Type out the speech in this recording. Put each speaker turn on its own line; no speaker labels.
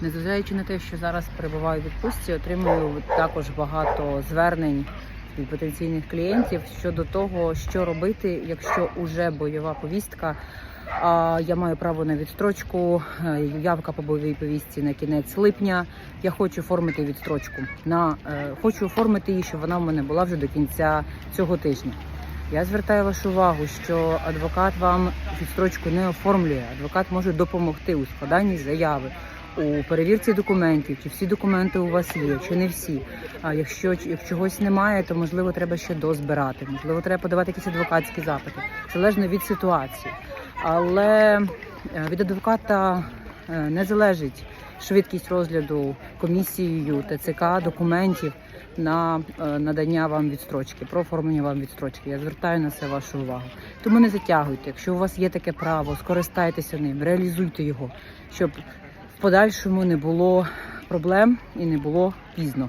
Незважаючи на те, що зараз перебуваю в відпустці, отримую також багато звернень від потенційних клієнтів щодо того, що робити, якщо уже бойова повістка. А я маю право на відстрочку. е, Явка по бойовій повістці на кінець липня. Я хочу оформити відстрочку. На е, хочу оформити її, щоб вона в мене була вже до кінця цього тижня. Я звертаю вашу увагу, що адвокат вам відстрочку не оформлює. Адвокат може допомогти у складанні заяви, у перевірці документів, чи всі документи у вас є, чи не всі. А якщо як чогось немає, то можливо треба ще дозбирати, можливо, треба подавати якісь адвокатські запити, залежно від ситуації. Але е, від адвоката е, не залежить швидкість розгляду комісією ТЦК документів на е, надання вам відстрочки, про оформлення вам відстрочки. Я звертаю на це вашу увагу. Тому не затягуйте. Якщо у вас є таке право, скористайтеся ним, реалізуйте його, щоб подальшому не було проблем і не було пізно.